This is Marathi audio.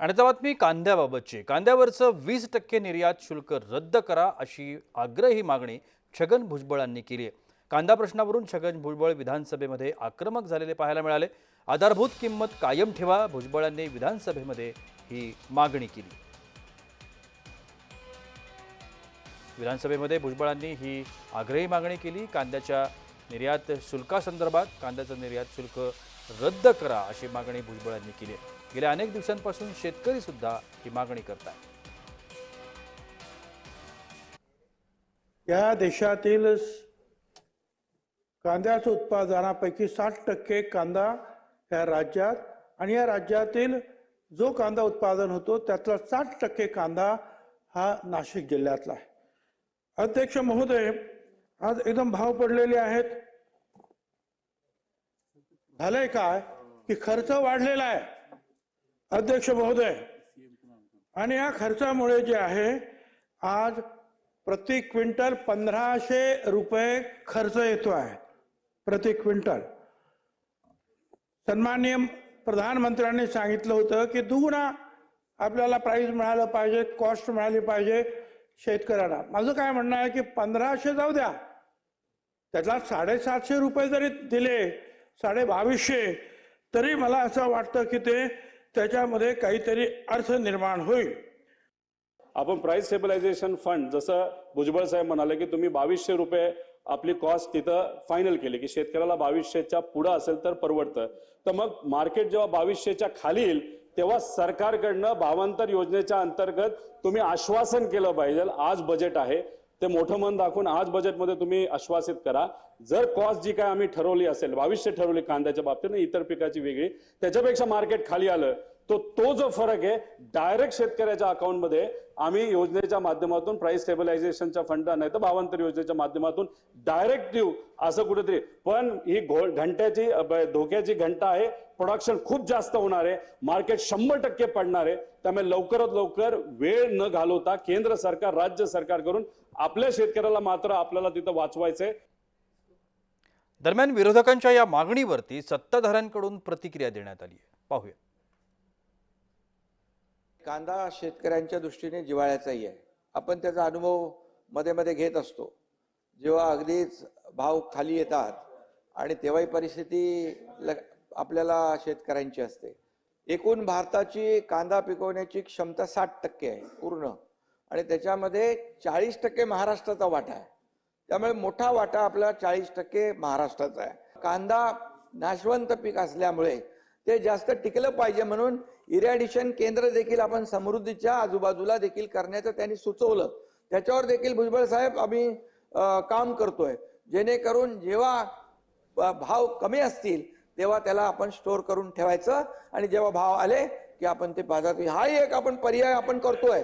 आणि आता बातमी कांद्याबाबतची. कांद्यावरचं वीस टक्के निर्यात शुल्क रद्द करा अशी आग्रही मागणी छगन भुजबळांनी केली आहे. कांदा प्रश्नावरून छगन भुजबळ विधानसभेमध्ये आक्रमक झालेले पाहायला मिळाले. आधारभूत किंमत कायम ठेवा भुजबळांनी विधानसभेमध्ये ही मागणी केली. विधानसभेमध्ये भुजबळांनी ही आग्रही मागणी केली कांद्याच्या निर्यात शुल्कासंदर्भात कांद्याचं निर्यात शुल्क रद्द करा अशी मागणी भुजबळांनी केली आहे. गेल्या अनेक दिवसांपासून शेतकरी सुद्धा ही मागणी करत आहेत या देशातील कांद्याचं उत्पादनापैकी साठ टक्के कांदा या राज्यात आणि या राज्यातील जो कांदा उत्पादन होतो त्यातला साठ टक्के कांदा हा नाशिक जिल्ह्यातला आहे. अध्यक्ष महोदय आज एकदम भाव पडलेले आहेत. झालंय काय? की खर्च वाढलेला आहे. अध्यक्ष महोदय आणि या खर्चामुळे जे आहे आज प्रति क्विंटल पंधराशे रुपये खर्च येतो आहे. प्रति क्विंटल. सन्माननीय प्रधानमंत्र्यांनी सांगितलं होतं की दुगुणा आपल्याला प्राईज मिळालं पाहिजे कॉस्ट मिळाली पाहिजे शेतकऱ्यांना. माझं काय म्हणणं आहे की पंधराशे जाऊ द्या. त्याला साडेसातशे रुपये जरी दिले साडे बावीसशे तरी मला असं वाटतं की ते त्याच्यामध्ये काहीतरी अर्थ निर्माण होईल. आपण प्राइस स्टेबलायझेशन फंड जसं भुजबळ साहेब म्हणाले की तुम्ही बावीसशे रुपये आपली कॉस्ट तिथं फायनल केली की शेतकऱ्याला बावीसशेच्या पुढं असेल तर परवडतं. तर मग मार्केट जेव्हा बावीसशेच्या खाली येईल तेव्हा सरकारकडनं भावांतर योजनेच्या अंतर्गत तुम्ही आश्वासन केलं पाहिजे आज बजेट आहे. ते मोठं मन दाखवून आज बजेटमध्ये तुम्ही आश्वासित करा. जर कॉस्ट जी काय आम्ही ठरवली असेल भविष्य ठरवली कांद्याच्या बाबतीत इतर पिकाची वेगळी त्याच्यापेक्षा मार्केट खाली आलं तो तो जो फरक आहे डायरेक्ट शेतकऱ्याच्या अकाउंटमध्ये आम्ही योजनेच्या माध्यमातून प्राइस स्टेबलायझेशनच्या फंड नाही तर भावांतर योजनेच्या माध्यमातून डायरेक्ट देऊ असं कुठेतरी. पण ही घो- घंट्याची धोक्याची घंटा आहे. प्रोडक्शन खूप जास्त होणार आहे. मार्केट शंभर टक्के पडणार आहे. त्यामुळे लवकरात लवकर वेळ न घालवता केंद्र सरकार राज्य सरकार करून आपल्या शेतकऱ्याला मात्र आपल्याला तिथं वाचवायचंय. दरम्यान विरोधकांच्या या मागणीवरती सत्ताधाऱ्यांकडून प्रतिक्रिया देण्यात आली आहे. पाहूया. कांदा शेतकऱ्यांच्या दृष्टीने जिव्हाळ्याचाही आहे. आपण त्याचा अनुभवमध्ये मध्ये घेत असतो. जेव्हा अगदीच भाव खाली येतात आणि तेव्हाही परिस्थिती आपल्याला शेतकऱ्यांची असते. एकूण भारताची कांदा पिकवण्याची क्षमता साठ टक्के आहे पूर्ण. आणि त्याच्यामध्ये चाळीस टक्के महाराष्ट्राचा वाटा आहे. त्यामुळे मोठा वाटा आपला चाळीस टक्के महाराष्ट्राचा आहे. कांदा नाशवंत पीक असल्यामुळे ते जास्त टिकलं पाहिजे म्हणून इरॅडिशन केंद्र देखील आपण समृद्धीच्या आजूबाजूला देखील करण्याचं त्यांनी सुचवलं. त्याच्यावर देखील भुजबळ साहेब आम्ही काम करतोय. जेणेकरून जेव्हा भाव कमी असतील तेव्हा त्याला आपण स्टोअर करून ठेवायचं. आणि जेव्हा भाव आले की आपण ते बाजारात हाही एक आपण पर्याय आपण करतोय.